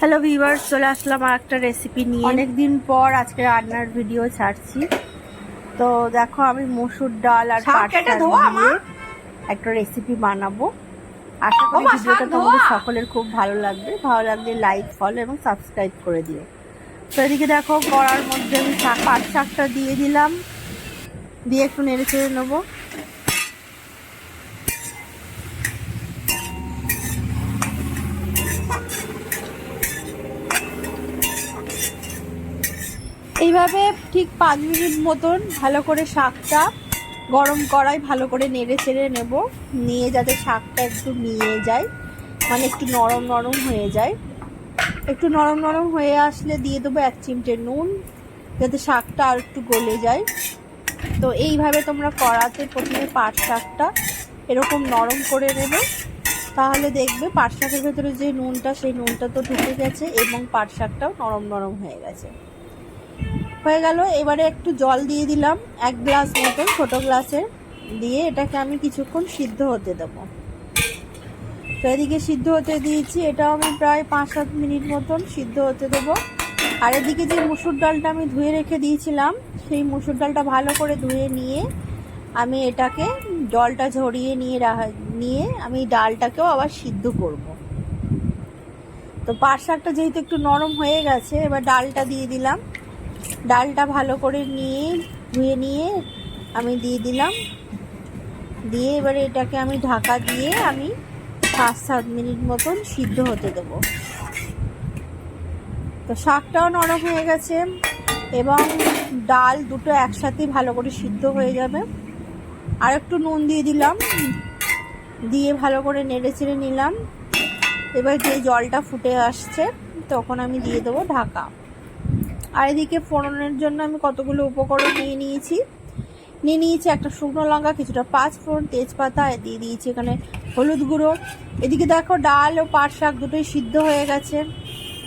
Hello viewers চলে আসলাম আর একটা recipe নিয়ে। অনেক দিন পর আজকে রান্নার ভিডিও ছাড়ছি। তো দেখো আমি মসুর ডাল আর একটা রেসিপি বানাবো। আশা করি ভিডিওটা তোমাদের সকলের খুব ভালো লাগবে। ভালো লাগলে লাইক ফলো এবং সাবস্ক্রাইব করে দিও। তো এদিকে দেখো কড়ার মধ্যে আমি শাক পাট শাকটা দিয়ে দিলাম। দিয়ে একটু নেড়ে চেড়ে নেব। এইভাবে ঠিক পাঁচ মিনিট মতন ভালো করে শাকটা গরম কড়াই ভালো করে নেড়ে চেড়ে নেব। নিয়ে যাতে শাকটা একটু নিয়ে যায় মানে একটু নরম নরম হয়ে যায়। একটু নরম নরম হয়ে আসলে দিয়ে দেবো এক চিমটে নুন, যাতে শাকটা আর একটু গলে যায়। তো এইভাবে তোমরা কড়াতে প্রথমে পাট শাকটা এরকম নরম করে নেবে। তাহলে দেখবে পাট শাকের ভেতরে যে নুনটা, সেই নুনটা তো ঢুকে গেছে এবং পাট শাকটাও নরম নরম হয়ে গেছে। হয়ে গেল। এবারে একটু জল দিয়ে দিলাম, এক গ্লাস মতন ছোট গ্লাসের। দিয়ে এটাকে আমি কিছুক্ষণ সিদ্ধ হতে দেবো। তো এদিকে সিদ্ধ হতে দিয়েছি, এটাও আমি প্রায় পাঁচ সাত মিনিট মতন সিদ্ধ হতে দেবো। আর এদিকে যে মুসুর ডালটা আমি ধুয়ে রেখে দিয়েছিলাম, সেই মুসুর ডালটা ভালো করে ধুয়ে নিয়ে আমি এটাকে জলটা ঝরিয়ে নিয়ে নিয়ে আমি ডালটাকেও আবার সিদ্ধ করব। তো পাট শাকটা যেহেতু একটু নরম হয়ে গেছে, এবার ডালটা দিয়ে দিলাম। ডালটা ভালো করে নিয়ে, ধুয়ে নিয়ে আমি দিয়ে দিলাম। দিয়ে এবারে এটাকে আমি ঢাকা দিয়ে আমি পাঁচ, সাত মিনিট মতন সিদ্ধ হতে দেব। তো শাকটাও নরম হয়ে গেছে এবং ডাল দুটো একসাথে ভালো করে সিদ্ধ হয়ে যাবে। আর একটু নুন দিয়ে দিলাম, দিয়ে ভালো করে নেড়ে চেড়ে নিলাম। এবার যে জলটা ফুটে আসছে তখন আমি দিয়ে দেবো ঢাকা। আর এদিকে ফোড়নের জন্য আমি কতগুলো উপকরণ নিয়ে নিয়েছি। নিয়ে নিয়েছি একটা শুকনো লঙ্কা, কিছুটা পাঁচ ফোড়ন, তেজপাতা দিয়ে দিয়েছি এখানে হলুদ গুঁড়ো। এদিকে দেখো ডাল ও পাট শাক দুটোই সিদ্ধ হয়ে গেছে।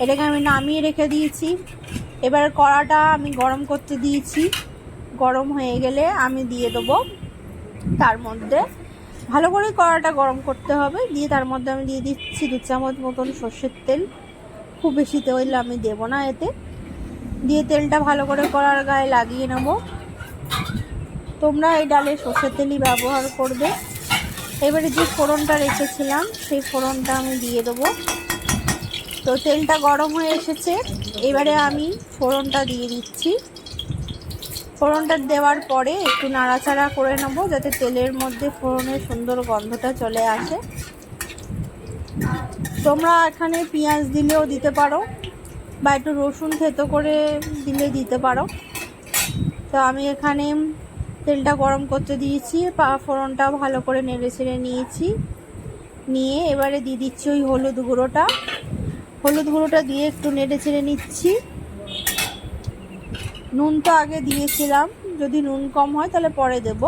এটাকে আমি নামিয়ে রেখে দিয়েছি। এবার কড়াটা আমি গরম করতে দিয়েছি। গরম হয়ে গেলে আমি দিয়ে দেবো তার মধ্যে। ভালো করে কড়াটা গরম করতে হবে। দিয়ে তার মধ্যে আমি দিয়ে দিচ্ছি দু চামচ মতন সর্ষের তেল। খুব বেশি তেল আমি দেবো না এতে। দিয়ে তেলটা ভালো করে করার গায়ে লাগিয়ে নেব। তোমরা এই ডালে সর্ষের তেলই ব্যবহার করবে। এবারে যে ফোড়নটা রেখেছিলাম, সেই ফোড়নটা আমি দিয়ে দেবো। তো তেলটা গরম হয়ে এসেছে, এবারে আমি ফোড়নটা দিয়ে দিচ্ছি। ফোড়নটা দেওয়ার পরে একটু নাড়াচাড়া করে নেব, যাতে তেলের মধ্যে ফোড়নের সুন্দর গন্ধটা চলে আসে। তোমরা এখানে পেঁয়াজ দিলেও দিতে পারো। বা একটু রসুন থেতো করে দিলে দিতে পারো। তো আমি এখানে তেলটা গরম করতে দিয়েছি, পা ফোড়নটা ভালো করে নেড়ে ছেড়ে নিয়েছি। নিয়ে এবারে দিয়ে দিচ্ছি ওই হলুদ গুঁড়োটা। হলুদ গুঁড়োটা দিয়ে একটু নেড়ে ছেড়ে নিচ্ছি। নুন তো আগে দিয়েছিলাম, যদি নুন কম হয় তাহলে পরে দেব।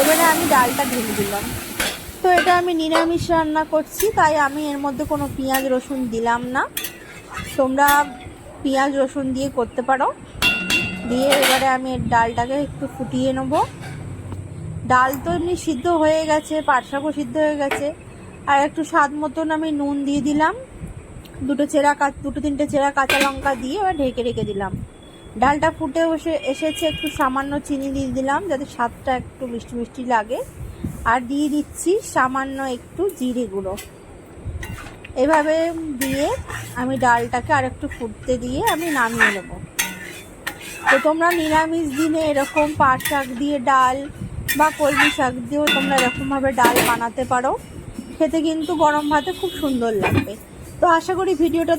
এবারে আমি ডালটা ঢেলে দিলাম। তো এটা আমি নিরামিষ রান্না করছি, তাই আমি এর মধ্যে কোনো পেঁয়াজ রসুন দিলাম না। তোমরা পেঁয়াজ, রসুন দিয়ে করতে পারো। দিয়ে এবারে আমি ডালটাকে একটু ফুটিয়ে নেব। ডাল তো এমনি সিদ্ধ হয়ে গেছে, পাট শাকও সিদ্ধ হয়ে গেছে। আর একটু স্বাদ মতন আমি নুন দিয়ে দিলাম। দুটো চেরা দুটো তিনটে চেরা কাঁচা লঙ্কা দিয়ে এবার ঢেকে রেখে দিলাম। ডালটা ফুটে বসে এসেছে, একটু সামান্য চিনি দিয়ে দিলাম যাতে স্বাদটা একটু মিষ্টি মিষ্টি লাগে। আর দিয়ে দিচ্ছি সামান্য একটু জিরে গুঁড়ো। এভাবে দিয়ে আমি ডালটাকে আর একটু ফুটতে দিয়ে আমি নামিয়ে নেব। তো তোমরা নিরামিষ দিনে এরকম পাট শাক দিয়ে ডাল বা কলমি শাক দিয়েও তোমরা এরকমভাবে ডাল বানাতে পারো। খেতে কিন্তু গরম ভাতে খুব সুন্দর লাগবে। তো আশা করি ভিডিওটা